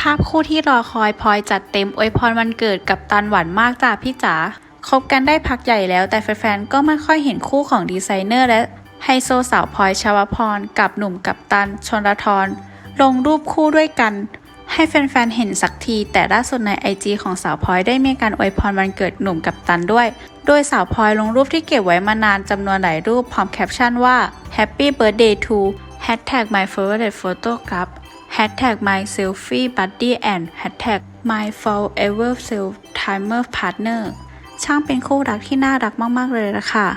ภาพคู่ที่รอคอยพลอยจัดเต็มอวยพรวันเกิดกับตันหวานมากจ้าพี่จ๋าคบกันได้พักใหญ่แล้วแต่แฟนๆก็ไม่ค่อยเห็นคู่ของดีไซเนอร์และไฮโซสาวพลอยชวพร กับหนุ่มกับตันชนลทรลงรูปคู่ด้วยกัน ให้แฟนๆเห็นสักที แต่ล่าสุดใน IG ของสาวพลอยได้มีการอวยพรวันเกิดหนุ่มกับตันด้วย โดยสาวพลอยลงรูปที่เก็บไว้มานานจำนวนหลายรูปพร้อมแคปชั่นว่า Happy Birthday to Hashtag my favorite photograph Hashtag my selfie buddy and Hashtag my forever self timer partner ช่างเป็นคู่รักที่น่ารักมาก ๆ เลยละค่ะ